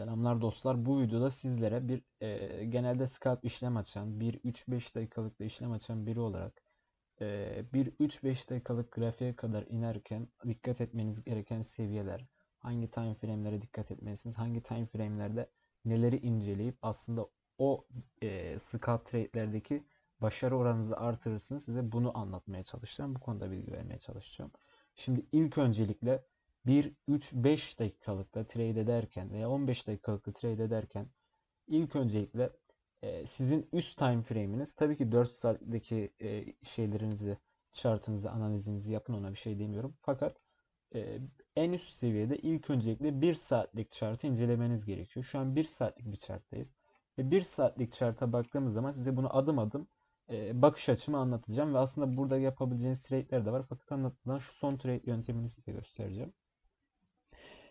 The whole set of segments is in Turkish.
Selamlar dostlar. Bu videoda sizlere bir e, genelde scalp işlem açan, bir 3-5 dakikalık da işlem açan biri olarak e, bir 3-5 dakikalık grafiğe kadar inerken dikkat etmeniz gereken seviyeler, hangi time frame'lere dikkat etmelisiniz, hangi time frame'lerde neleri inceleyip aslında o e, scalp trade'lerdeki başarı oranınızı artırırsınız. Size bunu anlatmaya çalışacağım. Bu konuda bilgi vermeye çalışacağım. Şimdi ilk öncelikle 1, 3, 5 dakikalıkta trade ederken veya 15 dakikalıkta trade ederken ilk öncelikle e, sizin üst time frame'iniz tabii ki 4 saatteki e, şeylerinizi, chartınızı, analizinizi yapın ona bir şey demiyorum. Fakat e, en üst seviyede ilk öncelikle 1 saatlik chartı incelemeniz gerekiyor. Şu an 1 saatlik bir charttayız. Ve 1 saatlik charta baktığımız zaman size bunu adım adım bakış açımı anlatacağım. Ve aslında burada yapabileceğiniz trade'ler de var. Fakat anlatılan şu son trade yöntemini size göstereceğim.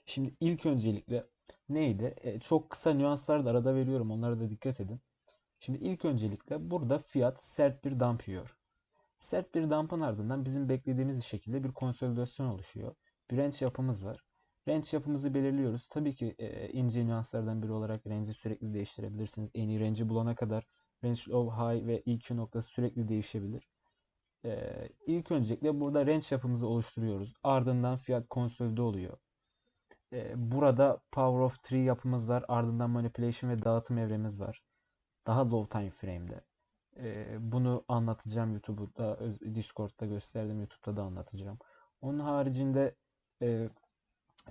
Şimdi ilk öncelikle neydi? E, çok kısa nüanslar da arada veriyorum. Onlara da dikkat edin. Şimdi ilk öncelikle burada fiyat sert bir dump yiyor. Sert bir dump'ın ardından bizim beklediğimiz şekilde bir konsolidasyon oluşuyor. Bir range yapımız var. Range yapımızı belirliyoruz. Tabii ki e, ince nüanslardan biri olarak range'i sürekli değiştirebilirsiniz. En iyi range'i bulana kadar range low, high ve EQ noktası sürekli değişebilir. E, ilk öncelikle burada range yapımızı oluşturuyoruz. Ardından fiyat konsolide oluyor. Burada Power of Three yapımız var. Ardından Manipulation ve dağıtım evremiz var. Daha low time frame'de. Bunu anlatacağım YouTube'da, Discord'da gösterdim. YouTube'da da anlatacağım. Onun haricinde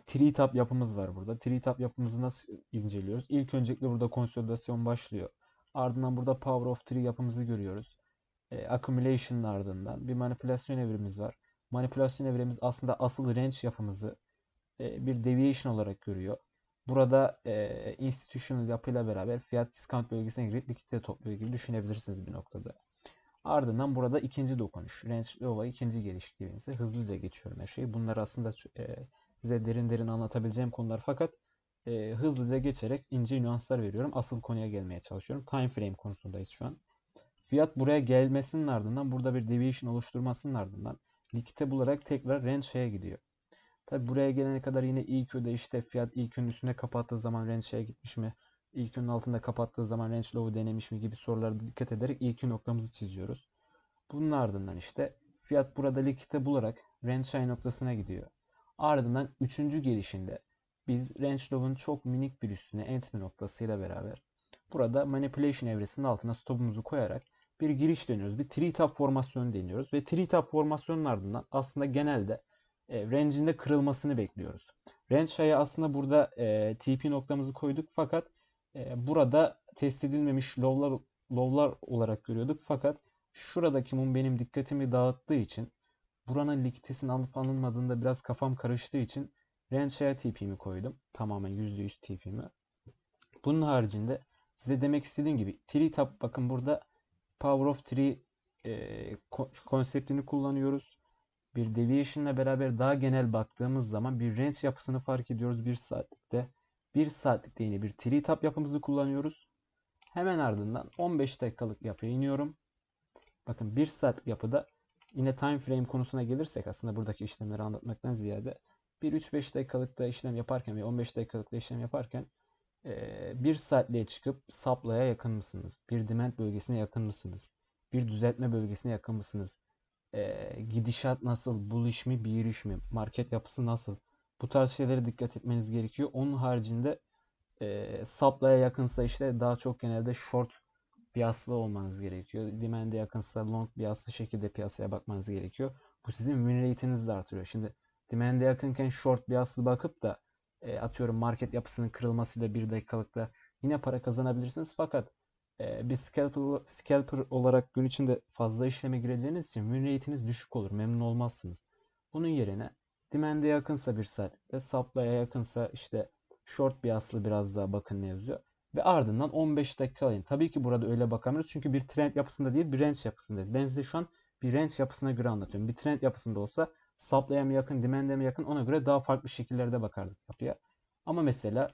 Tree Tap yapımız var burada. Tree Tap yapımızı nasıl inceliyoruz? İlk öncelikle burada konsolidasyon başlıyor. Ardından burada Power of Three yapımızı görüyoruz. E, accumulation'ın ardından bir manipülasyon evrimiz var. Manipülasyon evremiz aslında asıl range yapımızı e, bir deviation olarak görüyor. Burada e, institutional yapıyla beraber fiyat discount bölgesine girip likidite topluyor gibi düşünebilirsiniz bir noktada. Ardından burada ikinci dokunuş. Range Lova ikinci geliştirdiğimizde hızlıca geçiyorum her şeyi. Bunlar aslında e, size derin derin anlatabileceğim konular fakat e, hızlıca geçerek ince nüanslar veriyorum. Asıl konuya gelmeye çalışıyorum. Time frame konusundayız şu an. Fiyat buraya gelmesinin ardından burada bir deviation oluşturmasının ardından likite bularak tekrar range'e gidiyor. Tabi buraya gelene kadar yine EQ'de işte fiyat EQ'nun üstüne kapattığı zaman range'e gitmiş mi? EQ'nun altında kapattığı zaman range low'u denemiş mi gibi sorulara dikkat ederek EQ noktamızı çiziyoruz. Bunun ardından işte fiyat burada likite bularak range high noktasına gidiyor. Ardından üçüncü gelişinde biz range low'un çok minik bir üstüne entry noktasıyla beraber burada manipulation evresinin altına stopumuzu koyarak bir giriş deniyoruz. Bir tree top formasyonu deniyoruz ve tree top formasyonun ardından aslında genelde e, range'inde kırılmasını bekliyoruz. Range high'a aslında burada e, TP noktamızı koyduk fakat e, burada test edilmemiş low'lar low'lar olarak görüyorduk fakat şuradaki mum benim dikkatimi dağıttığı için buranın likiditesinin alıp alınmadığında biraz kafam karıştığı için range high'a TP'mi koydum. Tamamen %100 TP'mi. Bunun haricinde size demek istediğim gibi tree top bakın burada power of tree e, konseptini kullanıyoruz bir deviation ile beraber daha genel baktığımız zaman bir range yapısını fark ediyoruz bir saatlikte. Bir saatlikte yine bir tree top yapımızı kullanıyoruz. Hemen ardından 15 dakikalık yapıya iniyorum. Bakın bir saatlik yapıda yine time frame konusuna gelirsek aslında buradaki işlemleri anlatmaktan ziyade bir 3-5 dakikalıkta işlem yaparken ve 15 dakikalıkta işlem yaparken bir saatliğe çıkıp saplaya yakın mısınız? Bir demand bölgesine yakın mısınız? Bir düzeltme bölgesine yakın mısınız? E, gidişat nasıl, bullish mi, bearish mi, market yapısı nasıl? Bu tarz şeylere dikkat etmeniz gerekiyor. Onun haricinde e, supply'a yakınsa işte daha çok genelde short piyaslı olmanız gerekiyor. Demand'e yakınsa long piyaslı şekilde piyasaya bakmanız gerekiyor. Bu sizin win rate'inizi de artırıyor. Şimdi demand'e yakınken short piyaslı bakıp da e, atıyorum market yapısının kırılmasıyla bir dakikalıkta yine para kazanabilirsiniz. Fakat bir scalper, scalper olarak gün içinde fazla işleme gireceğiniz için win rate'iniz düşük olur. Memnun olmazsınız. Bunun yerine demand'e yakınsa bir saatte, supply'a yakınsa işte short bir aslı biraz daha bakın ne yazıyor. Ve ardından 15 dakika alayım. Tabii ki burada öyle bakamıyoruz. Çünkü bir trend yapısında değil bir range yapısındayız. Ben size şu an bir range yapısına göre anlatıyorum. Bir trend yapısında olsa supply'a mı yakın, demand'e mi yakın ona göre daha farklı şekillerde bakardık yapıya. Ama mesela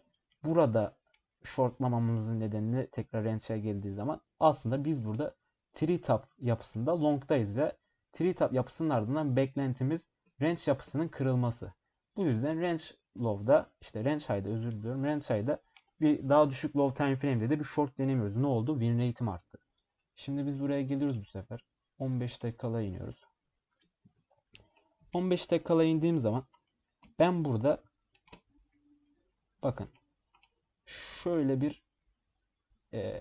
burada shortlamamızın nedenini tekrar range'e geldiği zaman aslında biz burada tree top yapısında long'dayız ve tree top yapısının ardından beklentimiz range yapısının kırılması. Bu yüzden range low'da işte range high'da özür diliyorum range high'da bir daha düşük low time frame'de de bir short denemiyoruz. Ne oldu? Win rate'im arttı. Şimdi biz buraya geliyoruz bu sefer. 15 dakikala iniyoruz. 15 dakikala indiğim zaman ben burada bakın şöyle bir e,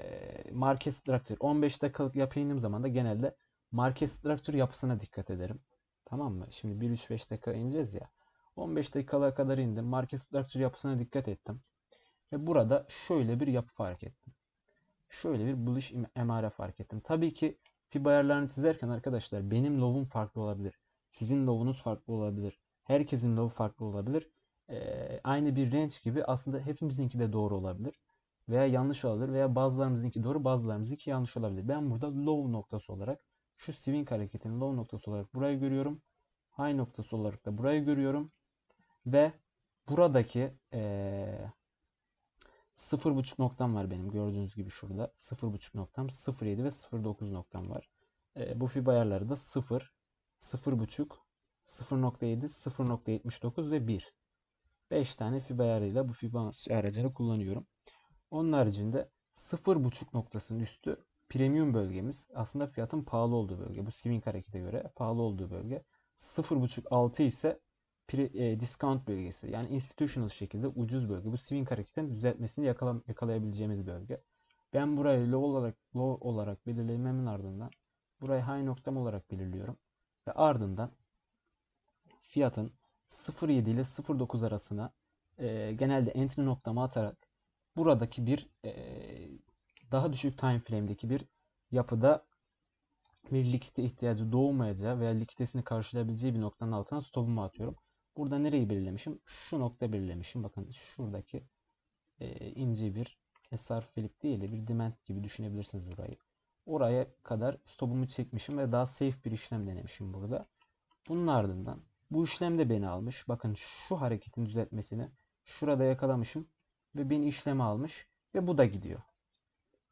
market structure 15 dakikalık indiğim zaman da genelde market structure yapısına dikkat ederim. Tamam mı? Şimdi 1-3-5 dakika ineceğiz ya. 15 dakikalara kadar indim. Market structure yapısına dikkat ettim. Ve burada şöyle bir yapı fark ettim. Şöyle bir bullish emare fark ettim. Tabii ki FIB ayarlarını çizerken arkadaşlar benim low'um farklı olabilir. Sizin low'unuz farklı olabilir. Herkesin low'u farklı olabilir. Aynı bir range gibi aslında hepimizinki de doğru olabilir. Veya yanlış olabilir. Veya bazılarımızınki doğru bazılarımızınki yanlış olabilir. Ben burada low noktası olarak şu swing hareketinin low noktası olarak burayı görüyorum. High noktası olarak da burayı görüyorum. Ve buradaki ee, 0.5 noktam var benim gördüğünüz gibi şurada. 0.5 noktam 0.7 ve 0.9 noktam var. E, bu fib ayarları da 0, 0.5, 0.7, 0.79 ve 1. 5 tane fib ayarıyla bu Fibonacci aracını kullanıyorum. Onun haricinde 0.5 noktasının üstü premium bölgemiz. Aslında fiyatın pahalı olduğu bölge. Bu swing harekete göre pahalı olduğu bölge. 0.5 6 ise e, discount bölgesi. Yani institutional şekilde ucuz bölge. Bu swing hareketinin düzeltmesini yakala, yakalayabileceğimiz bölge. Ben burayı low olarak low olarak belirlememin ardından burayı high noktam olarak belirliyorum. Ve ardından fiyatın 0.7 ile 0.9 arasına e, genelde entry noktamı atarak buradaki bir e, daha düşük time frame'deki bir yapıda bir likite ihtiyacı doğmayacağı veya likitesini karşılayabileceği bir noktanın altına stopumu atıyorum. Burada nereyi belirlemişim? Şu nokta belirlemişim. Bakın şuradaki e, ince bir SR flip değil de bir demand gibi düşünebilirsiniz burayı. Oraya kadar stopumu çekmişim ve daha safe bir işlem denemişim burada. Bunun ardından bu işlem de beni almış. Bakın şu hareketin düzeltmesini şurada yakalamışım ve beni işleme almış ve bu da gidiyor.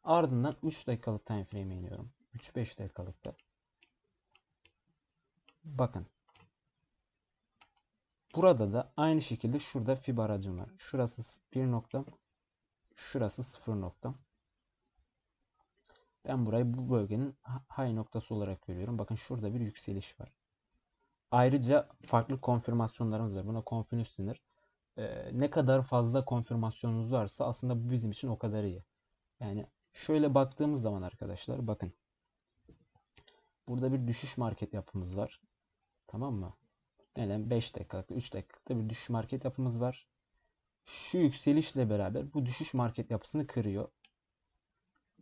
Ardından 3 dakikalık time frame'e iniyorum. 3-5 dakikalıkta. Bakın Burada da aynı şekilde şurada fib aracım var. Şurası 1 noktam. Şurası 0 noktam. Ben burayı bu bölgenin high noktası olarak görüyorum. Bakın şurada bir yükseliş var. Ayrıca farklı konfirmasyonlarımız var. Buna konfinüs denir. Ee, ne kadar fazla konfirmasyonunuz varsa aslında bu bizim için o kadar iyi. Yani şöyle baktığımız zaman arkadaşlar bakın. Burada bir düşüş market yapımız var. Tamam mı? Neden? 5 dakikalık, 3 dakikalıkta bir düşüş market yapımız var. Şu yükselişle beraber bu düşüş market yapısını kırıyor.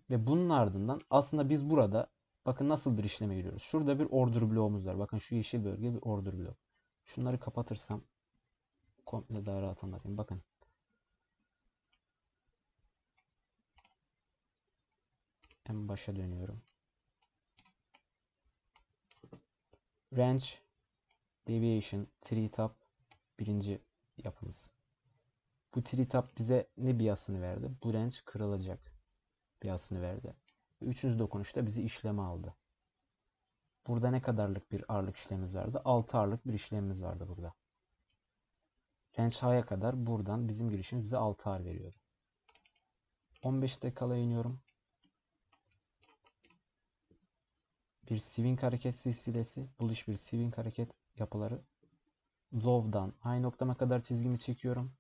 Ve bunun ardından aslında biz burada bakın nasıl bir işleme giriyoruz. Şurada bir order bloğumuz var. Bakın şu yeşil bölge bir order blok. Şunları kapatırsam komple daha rahat anlatayım. Bakın. En başa dönüyorum. Range Deviation, Tree Top birinci yapımız. Bu Tree Top bize ne biyasını verdi? Bu range kırılacak biyasını verdi. Üçüncü dokunuşta bizi işleme aldı. Burada ne kadarlık bir ağırlık işlemimiz vardı? 6 ağırlık bir işlemimiz vardı burada. Range high'a kadar buradan bizim girişimiz bize 6 ağır veriyordu. 15 dakikala iniyorum. bir swing hareket silsilesi, bullish bir swing hareket yapıları. Low'dan high noktama kadar çizgimi çekiyorum.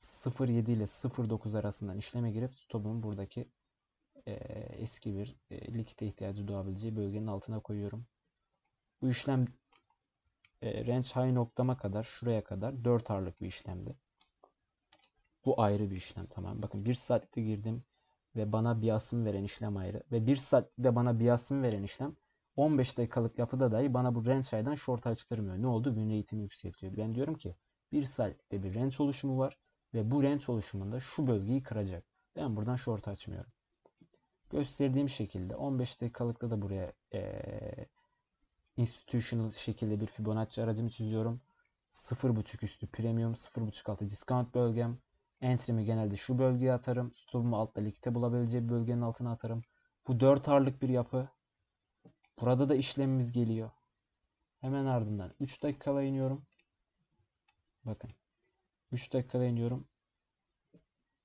0.7 ile 0.9 arasından işleme girip stopumu buradaki e, eski bir e, likite ihtiyacı doğabileceği bölgenin altına koyuyorum. Bu işlem e, range high noktama kadar şuraya kadar 4 ağırlık bir işlemdi. Bu ayrı bir işlem tamam. Bakın 1 saatte girdim ve bana biasım veren işlem ayrı. Ve 1 saatte bana biasım veren işlem 15 dakikalık yapıda dahi bana bu range aydan short açtırmıyor. Ne oldu? Win rate'imi yükseltiyor. Ben diyorum ki bir saatte bir range oluşumu var ve bu range oluşumunda şu bölgeyi kıracak. Ben buradan short açmıyorum. Gösterdiğim şekilde 15 dakikalıkta da buraya ee, institutional şekilde bir Fibonacci aracımı çiziyorum. 0.5 üstü premium, 0.5 altı discount bölgem. Entry'mi genelde şu bölgeye atarım. Stopumu altta likite bulabileceği bölgenin altına atarım. Bu 4 ağırlık bir yapı. Burada da işlemimiz geliyor. Hemen ardından 3 dakikala iniyorum. Bakın. 3 dakikala iniyorum.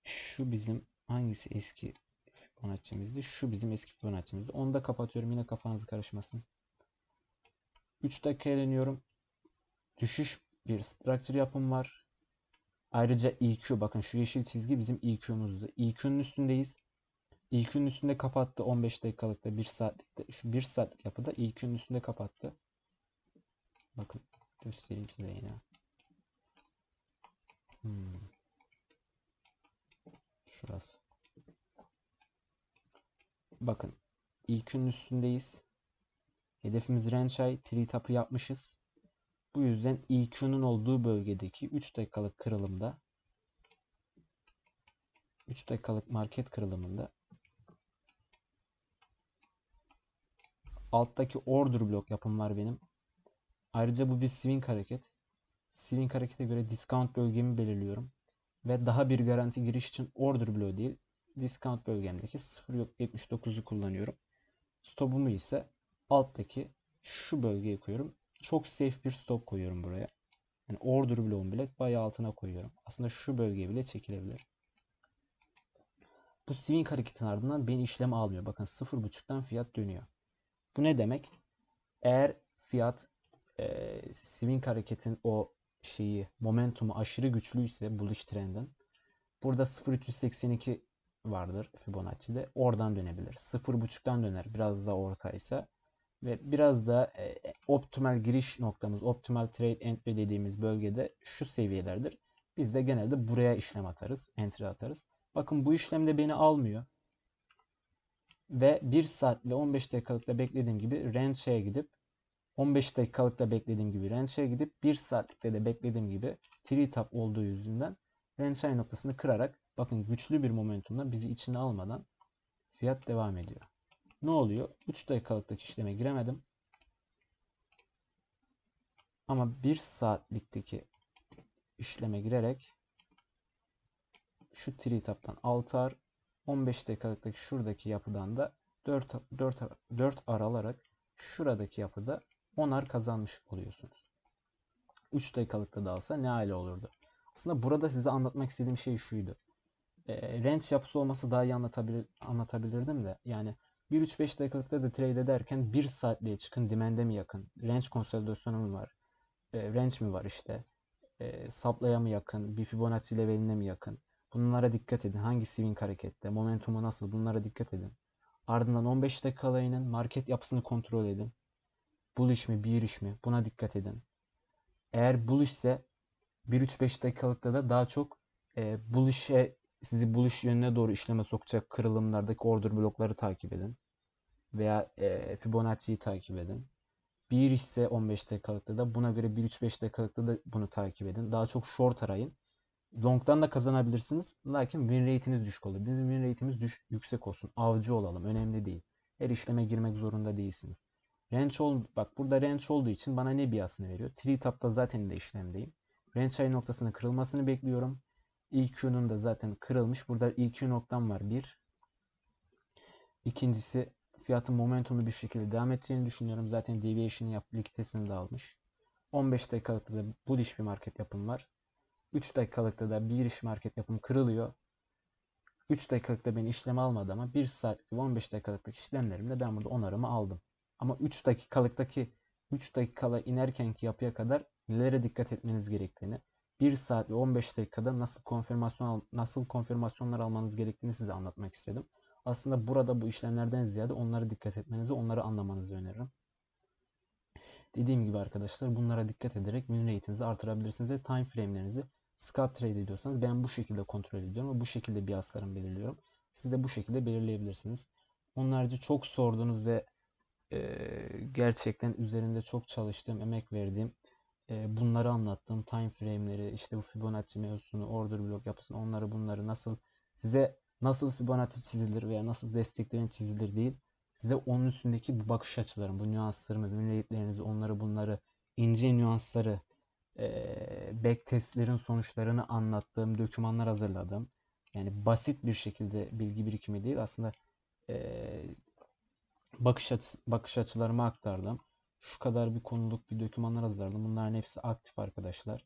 Şu bizim hangisi eski Fibonacci'mizdi? Şu bizim eski Fibonacci'mizdi. Onu da kapatıyorum. Yine kafanız karışmasın. 3 dakika eğleniyorum. Düşüş bir structure yapım var. Ayrıca EQ bakın şu yeşil çizgi bizim EQ'muzdu. EQ'nun üstündeyiz. EQ'nun üstünde kapattı 15 dakikalıkta 1 saatlikte şu 1 saatlik yapıda EQ'nun üstünde kapattı. Bakın göstereyim size yine. Hmm. Şurası. Bakın EQ'nun üstündeyiz. Hedefimiz Renchai, Tree Tap'ı yapmışız. Bu yüzden EQ'nun olduğu bölgedeki 3 dakikalık kırılımda 3 dakikalık market kırılımında alttaki order blok yapım var benim. Ayrıca bu bir swing hareket. Swing harekete göre discount bölgemi belirliyorum. Ve daha bir garanti giriş için order bloğu değil discount bölgemdeki 0.79'u kullanıyorum. Stopumu ise alttaki şu bölgeye koyuyorum. Çok safe bir stop koyuyorum buraya. Yani order bloğun bile bayağı altına koyuyorum. Aslında şu bölgeye bile çekilebilir. Bu swing hareketin ardından beni işlem almıyor. Bakın 0.5'tan fiyat dönüyor. Bu ne demek? Eğer fiyat e, swing hareketin o şeyi momentumu aşırı güçlüyse bullish trendin burada 0.382 vardır Fibonacci'de. Oradan dönebilir. 0.5'tan döner. Biraz da ortaysa ve biraz da e, optimal giriş noktamız, optimal trade entry dediğimiz bölgede şu seviyelerdir. Biz de genelde buraya işlem atarız, entry atarız. Bakın bu işlemde beni almıyor. Ve 1 saat ve 15 dakikalıkta beklediğim gibi range'e gidip 15 dakikalıkta beklediğim gibi range'e gidip 1 saatlikte de beklediğim gibi tree top olduğu yüzünden range noktasını kırarak bakın güçlü bir momentumla bizi içine almadan fiyat devam ediyor. Ne oluyor? 3 dakikalıktaki işleme giremedim. Ama 1 saatlikteki işleme girerek şu tree tap'tan 6 ar 15 dakikalıktaki şuradaki yapıdan da 4 4 4 ar alarak şuradaki yapıda 10 ar kazanmış oluyorsunuz. 3 dakikalıkta da alsa ne hale olurdu? Aslında burada size anlatmak istediğim şey şuydu. E, range yapısı olması daha iyi anlatabilir, anlatabilirdim de. Yani 1-3-5 dakikalıkta da trade ederken 1 saatliğe çıkın. Demand'e mi yakın? Range konsolidasyonu mu var? E, range mi var işte? E, saplaya mı yakın? Bir Fibonacci leveline mi yakın? Bunlara dikkat edin. Hangi swing harekette? Momentumu nasıl? Bunlara dikkat edin. Ardından 15 dakika inin. Market yapısını kontrol edin. Bullish mi? Bearish mi? Buna dikkat edin. Eğer bullish ise 1-3-5 dakikalıkta da daha çok e, bullish'e sizi bullish yönüne doğru işleme sokacak kırılımlardaki order blokları takip edin. Veya e, Fibonacci'yi takip edin. Bir ise 15 dakikalıkta da buna göre 1-3-5 dakikalıkta da bunu takip edin. Daha çok short arayın. Long'dan da kazanabilirsiniz. Lakin win rate'iniz düşük olur. Bizim win rate'imiz düş, yüksek olsun. Avcı olalım. Önemli değil. Her işleme girmek zorunda değilsiniz. Range ol, bak burada range olduğu için bana ne biasını veriyor? Tree tap'ta zaten de işlemdeyim. Range noktasının kırılmasını bekliyorum. EQ'nun da zaten kırılmış. Burada EQ noktam var. Bir. İkincisi fiyatın momentumlu bir şekilde devam edeceğini düşünüyorum. Zaten deviation yap likiditesini de almış. 15 dakikalıkta da bullish bir market yapım var. 3 dakikalıkta da bir iş market yapım kırılıyor. 3 dakikalıkta beni işlem almadı ama 1 saat ve 15 dakikalıktaki işlemlerimde ben burada onarımı aldım. Ama 3 dakikalıktaki 3 dakikala inerkenki yapıya kadar nelere dikkat etmeniz gerektiğini, 1 saat ve 15 dakikada nasıl konfirmasyon nasıl konfirmasyonlar almanız gerektiğini size anlatmak istedim. Aslında burada bu işlemlerden ziyade onlara dikkat etmenizi, onları anlamanızı öneririm. Dediğim gibi arkadaşlar bunlara dikkat ederek win rate'inizi artırabilirsiniz ve time frame'lerinizi scalp trade ediyorsanız ben bu şekilde kontrol ediyorum ve bu şekilde bir belirliyorum. Siz de bu şekilde belirleyebilirsiniz. Onlarca çok sorduğunuz ve e, gerçekten üzerinde çok çalıştığım, emek verdiğim e, bunları anlattım. Time frame'leri, işte bu Fibonacci mevzusunu, order block yapısını, onları bunları nasıl size nasıl Fibonacci çizilir veya nasıl desteklerin çizilir değil. Size onun üstündeki bu bakış açılarını, bu nüanslarımı, win onları bunları, ince nüansları, e, back testlerin sonuçlarını anlattığım, dokümanlar hazırladım. Yani basit bir şekilde bilgi birikimi değil aslında e, bakış açı, bakış açılarımı aktardım. Şu kadar bir konuluk bir dokümanlar hazırladım. Bunların hepsi aktif arkadaşlar.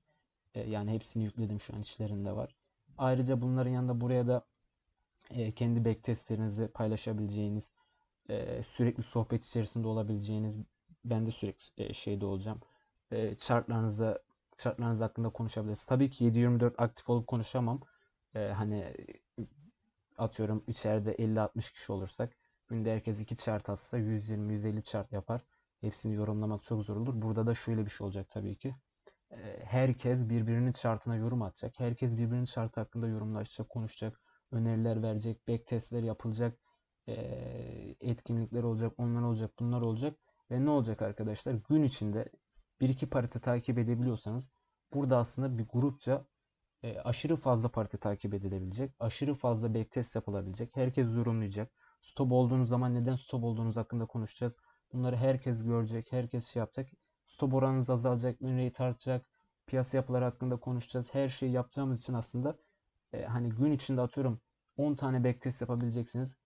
E, yani hepsini yükledim şu an içlerinde var. Ayrıca bunların yanında buraya da e, kendi backtestlerinizi paylaşabileceğiniz, e, sürekli sohbet içerisinde olabileceğiniz, ben de sürekli e, şeyde olacağım. E, chartlarınıza, chartlarınız hakkında konuşabiliriz. Tabii ki 7/24 aktif olup konuşamam. Hani atıyorum içeride 50-60 kişi olursak günde herkes 2 chart atsa 120-150 chart yapar. Hepsini yorumlamak çok zor olur. Burada da şöyle bir şey olacak tabii ki. E, Herkes birbirinin chartına yorum atacak. Herkes birbirinin chartı hakkında yorumlaşacak, konuşacak, öneriler verecek, backtestler yapılacak, e, etkinlikler olacak, onlar olacak, bunlar olacak. Ve ne olacak arkadaşlar? Gün içinde bir iki parite takip edebiliyorsanız burada aslında bir grupça e, aşırı fazla parti takip edilebilecek, aşırı fazla backtest yapılabilecek, herkes yorumlayacak. Stop olduğunuz zaman neden stop olduğunuz hakkında konuşacağız. Bunları herkes görecek, herkes şey yapacak. Stop oranınız azalacak, win rate artacak, piyasa yapıları hakkında konuşacağız. Her şeyi yapacağımız için aslında e, hani gün içinde atıyorum 10 tane backtest yapabileceksiniz.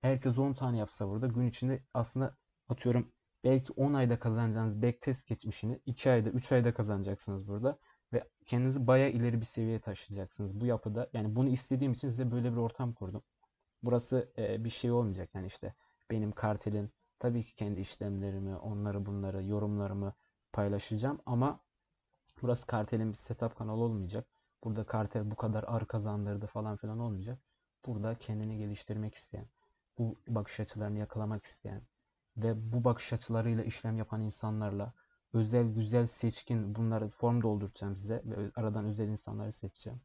Herkes 10 tane yapsa burada gün içinde aslında atıyorum belki 10 ayda kazanacağınız backtest geçmişini 2 ayda 3 ayda kazanacaksınız burada ve kendinizi baya ileri bir seviyeye taşıyacaksınız bu yapıda. Yani bunu istediğim için size böyle bir ortam kurdum. Burası e, bir şey olmayacak yani işte benim kartelin tabii ki kendi işlemlerimi, onları bunları, yorumlarımı paylaşacağım ama burası kartelin bir setup kanalı olmayacak. Burada kartel bu kadar ar kazandırdı falan filan olmayacak. Burada kendini geliştirmek isteyen, bu bakış açılarını yakalamak isteyen ve bu bakış açılarıyla işlem yapan insanlarla özel, güzel, seçkin bunları form dolduracağım size ve aradan özel insanları seçeceğim.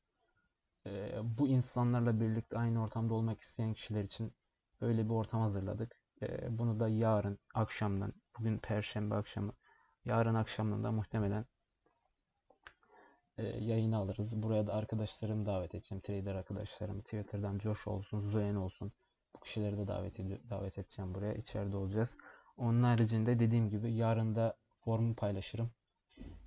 Ee, bu insanlarla birlikte aynı ortamda olmak isteyen kişiler için böyle bir ortam hazırladık. Ee, bunu da yarın akşamdan, bugün Perşembe akşamı, yarın akşamdan da muhtemelen e, yayına alırız. Buraya da arkadaşlarımı davet edeceğim. Trader arkadaşlarım. Twitter'dan Josh olsun, Zoen olsun. Bu kişileri de davet, ed- davet edeceğim buraya. İçeride olacağız. Onun haricinde dediğim gibi yarın da formu paylaşırım.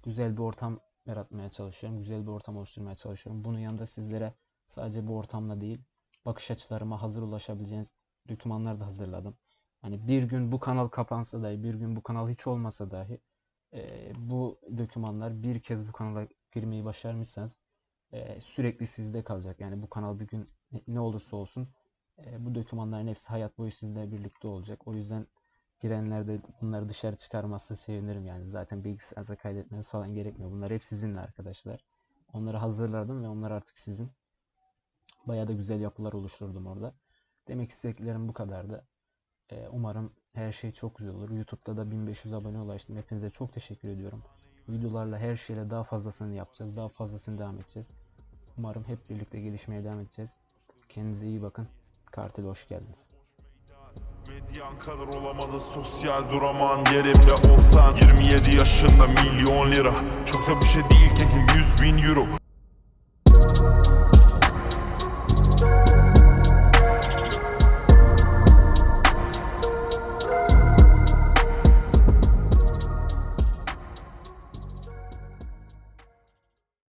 Güzel bir ortam yaratmaya çalışıyorum. Güzel bir ortam oluşturmaya çalışıyorum. Bunun yanında sizlere sadece bu ortamla değil, bakış açılarıma hazır ulaşabileceğiniz dokümanlar da hazırladım. Hani bir gün bu kanal kapansa dahi, bir gün bu kanal hiç olmasa dahi e, bu dokümanlar bir kez bu kanala girmeyi başarmışsanız e, sürekli sizde kalacak. Yani bu kanal bir gün ne- olursa olsun e, bu dokümanların hepsi hayat boyu sizle birlikte olacak. O yüzden girenler de bunları dışarı çıkarmazsa sevinirim yani. Zaten bilgisayarınıza kaydetmeniz falan gerekmiyor. Bunlar hep sizinle arkadaşlar. Onları hazırladım ve onlar artık sizin. Bayağı da güzel yapılar oluşturdum orada. Demek istediklerim bu kadardı. Ee, umarım her şey çok güzel olur. YouTube'da da 1500 abone ulaştım. Hepinize çok teşekkür ediyorum. Videolarla her şeyle daha fazlasını yapacağız. Daha fazlasını devam edeceğiz. Umarım hep birlikte gelişmeye devam edeceğiz. Kendinize iyi bakın. Kartel hoş geldiniz. Medyan kadar olamadı sosyal duraman yerimde olsan 27 yaşında milyon lira Çok da bir şey değil keki 100 bin euro